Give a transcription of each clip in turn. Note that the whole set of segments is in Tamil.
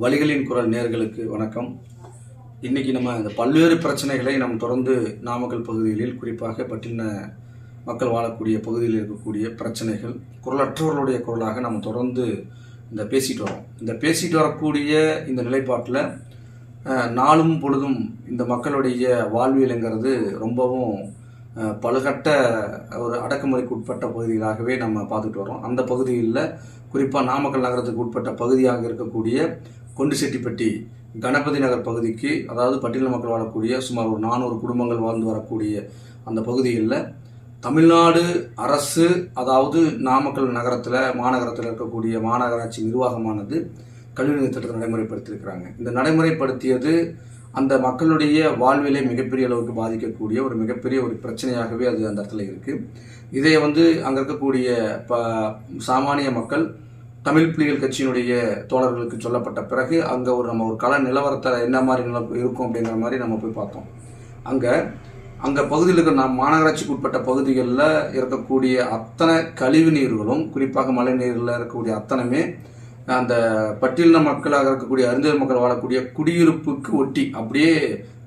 வழிகளின் குரல் நேர்களுக்கு வணக்கம். இன்றைக்கி நம்ம இந்த பல்வேறு பிரச்சனைகளை நம் தொடர்ந்து நாமக்கல் பகுதிகளில் குறிப்பாக பட்டின மக்கள் வாழக்கூடிய பகுதியில் இருக்கக்கூடிய பிரச்சனைகள் குரலற்றவர்களுடைய குரலாக நம்ம தொடர்ந்து இந்த பேசிட்டு வரோம். இந்த பேசிட்டு வரக்கூடிய இந்த நிலைப்பாட்டில் நாளும் பொழுதும் இந்த மக்களுடைய வாழ்வியலுங்கிறது ரொம்பவும் பலகட்ட பழுகட்ட ஒரு அடக்குமுறைக்கு உட்பட்ட பகுதிகளாகவே நம்ம பார்த்துட்டு வரோம் அந்த பகுதிகளில் குறிப்பாக நாமக்கல் நகரத்துக்கு உட்பட்ட பகுதியாக இருக்கக்கூடிய கொண்டுசெட்டிப்பட்டி கணபதி நகர் பகுதிக்கு அதாவது பட்டியல் மக்கள் வாழக்கூடிய சுமார் ஒரு நானூறு குடும்பங்கள் வாழ்ந்து வரக்கூடிய அந்த பகுதியில் தமிழ்நாடு அரசு அதாவது நாமக்கல் நகரத்தில் மாநகரத்தில் இருக்கக்கூடிய மாநகராட்சி நிர்வாகமானது கல்வி திட்டத்தை நடைமுறைப்படுத்தியிருக்கிறாங்க. இந்த நடைமுறைப்படுத்தியது அந்த மக்களுடைய வாழ்விலை மிகப்பெரிய அளவுக்கு பாதிக்கக்கூடிய ஒரு மிகப்பெரிய ஒரு பிரச்சனையாகவே அது அந்த இடத்துல இருக்குது இதை வந்து அங்கே இருக்கக்கூடிய ப சாமானிய மக்கள் தமிழ் புலிகள் கட்சியினுடைய தோழர்களுக்கு சொல்லப்பட்ட பிறகு அங்கே ஒரு நம்ம ஒரு கல நிலவரத்தை என்ன மாதிரி நில இருக்கும் அப்படிங்கிற மாதிரி நம்ம போய் பார்த்தோம். அங்கே அங்கே பகுதியில் இருக்கிற நம் மாநகராட்சிக்கு உட்பட்ட பகுதிகளில் இருக்கக்கூடிய அத்தனை கழிவு நீர்களும் குறிப்பாக மழை நீரில் இருக்கக்கூடிய அத்தனைமே அந்த பட்டியலின மக்களாக இருக்கக்கூடிய அறிஞர் மக்கள் வாழக்கூடிய குடியிருப்புக்கு ஒட்டி அப்படியே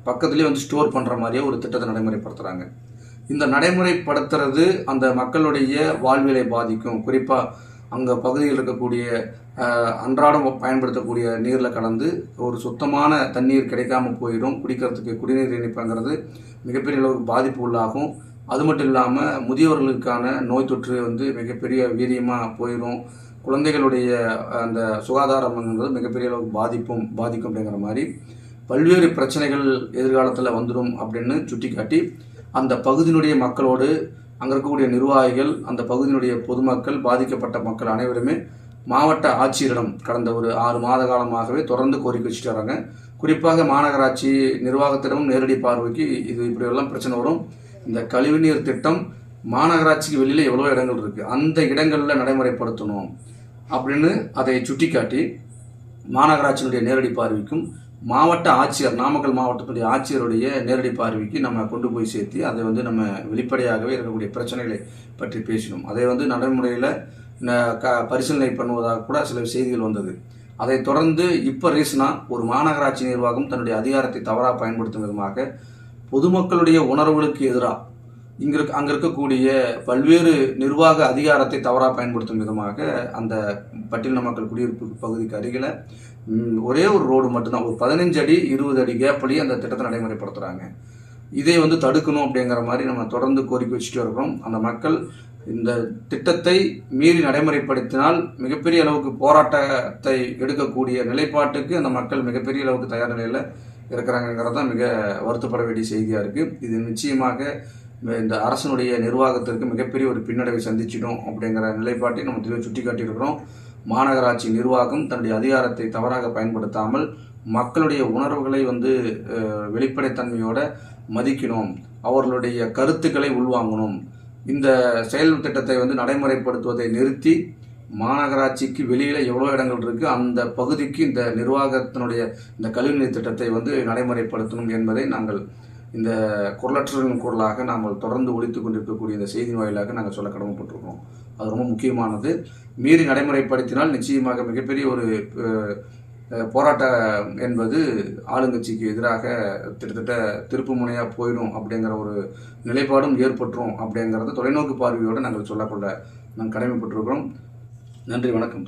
பக்கத்துலேயே வந்து ஸ்டோர் பண்ணுற மாதிரியே ஒரு திட்டத்தை நடைமுறைப்படுத்துகிறாங்க இந்த நடைமுறைப்படுத்துறது அந்த மக்களுடைய வாழ்வியலை பாதிக்கும். குறிப்பாக அங்கே பகுதியில் இருக்கக்கூடிய அன்றாடம் பயன்படுத்தக்கூடிய நீரில் கலந்து ஒரு சுத்தமான தண்ணீர் கிடைக்காம போயிடும். குடிக்கிறதுக்கு குடிநீர் இணைப்புங்கிறது மிகப்பெரிய அளவுக்கு பாதிப்பு உள்ளாகும். அது மட்டும் இல்லாமல் முதியவர்களுக்கான நோய் தொற்று வந்து மிகப்பெரிய வீரியமாக போயிடும் குழந்தைகளுடைய அந்த சுகாதாரம்ங்கிறது மிகப்பெரிய அளவுக்கு பாதிப்பும் பாதிக்கும் அப்படிங்கிற மாதிரி பல்வேறு பிரச்சனைகள் எதிர்காலத்தில் வந்துடும் அப்படின்னு சுட்டிக்காட்டி அந்த பகுதியினுடைய மக்களோடு அங்கே இருக்கக்கூடிய நிர்வாகிகள் அந்த பகுதியினுடைய பொதுமக்கள் பாதிக்கப்பட்ட மக்கள் அனைவருமே மாவட்ட ஆட்சியரிடம் கடந்த ஒரு ஆறு மாத காலமாகவே தொடர்ந்து கோரிக்கை வச்சுட்டு வராங்க. குறிப்பாக மாநகராட்சி நிர்வாகத்திடமும் நேரடி பார்வைக்கு இது இப்படியெல்லாம் பிரச்சனை வரும். இந்த கழிவுநீர் திட்டம் மாநகராட்சிக்கு வெளியில் எவ்வளோ இடங்கள் இருக்குது அந்த இடங்களில் நடைமுறைப்படுத்தணும் அப்படின்னு அதை சுட்டிக்காட்டி மாநகராட்சியினுடைய நேரடி பார்வைக்கும் மாவட்ட ஆட்சியர் நாமக்கல் மாவட்டத்துடைய ஆட்சியருடைய நேரடி பார்வைக்கு நம்ம கொண்டு போய் சேர்த்து அதை வந்து நம்ம வெளிப்படையாகவே இருக்கக்கூடிய பிரச்சனைகளை பற்றி பேசினோம். அதை வந்து நடைமுறையில் க பரிசீலனை பண்ணுவதாக கூட சில செய்திகள் வந்தது. அதை தொடர்ந்து இப்போ ரீசனாக ஒரு மாநகராட்சி நிர்வாகம் தன்னுடைய அதிகாரத்தை தவறாக பயன்படுத்தும் விதமாக பொதுமக்களுடைய உணர்வுகளுக்கு எதிராக இங்க இருக்க அங்கே இருக்கக்கூடிய பல்வேறு நிர்வாக அதிகாரத்தை தவறாக பயன்படுத்தும் விதமாக அந்த பட்டியலின மக்கள் குடியிருப்பு பகுதிக்கு அருகில் ஒரே ஒரு ரோடு மட்டும்தான். ஒரு பதினஞ்சு அடி இருபது அடி கேப்லேயே அந்த திட்டத்தை நடைமுறைப்படுத்துகிறாங்க இதை வந்து தடுக்கணும் அப்படிங்கிற மாதிரி நம்ம தொடர்ந்து கோரிக்கை வச்சுட்டு இருக்கிறோம். அந்த மக்கள் இந்த திட்டத்தை மீறி நடைமுறைப்படுத்தினால் மிகப்பெரிய அளவுக்கு போராட்டத்தை எடுக்கக்கூடிய நிலைப்பாட்டுக்கு அந்த மக்கள் மிகப்பெரிய அளவுக்கு தயார் நிலையில் இருக்கிறாங்கிறது தான் மிக வருத்தப்பட வேண்டிய செய்தியாக இருக்குது இது நிச்சயமாக இந்த அரசனுடைய நிர்வாகத்திற்கு மிகப்பெரிய ஒரு பின்னடைவை சந்திச்சிடும் அப்படிங்கிற நிலைப்பாட்டை நம்ம தெளிவாக சுட்டி காட்டியிருக்கிறோம் மாநகராட்சி நிர்வாகம் தன்னுடைய அதிகாரத்தை தவறாக பயன்படுத்தாமல் மக்களுடைய உணர்வுகளை வந்து வெளிப்படைத்தன்மையோட மதிக்கணும் அவர்களுடைய கருத்துக்களை உள்வாங்கணும் இந்த செயல் திட்டத்தை வந்து நடைமுறைப்படுத்துவதை நிறுத்தி மாநகராட்சிக்கு வெளியில் எவ்வளோ இடங்கள் இருக்குது அந்த பகுதிக்கு இந்த நிர்வாகத்தினுடைய இந்த கழிவுநீர் திட்டத்தை வந்து நடைமுறைப்படுத்தணும் என்பதை நாங்கள் இந்த குரலற்றலின் குரலாக நாம் தொடர்ந்து ஒழித்து கொண்டிருக்கக்கூடிய இந்த செய்தி வாயிலாக நாங்கள் சொல்ல கடமைப்பட்டிருக்கிறோம். அது ரொம்ப முக்கியமானது. மீறி நடைமுறைப்படுத்தினால் நிச்சயமாக மிகப்பெரிய ஒரு போராட்டம் என்பது ஆளுங்கட்சிக்கு எதிராக கிட்டத்தட்ட திருப்பு முனையாக போயிடும் அப்படிங்கிற ஒரு நிலைப்பாடும் ஏற்பட்டுரும் அப்படிங்கிறத தொலைநோக்கு பார்வையோடு நாங்கள் சொல்லக்கொள்ள நாங்கள் கடமைப்பட்டிருக்கிறோம். நன்றி வணக்கம்.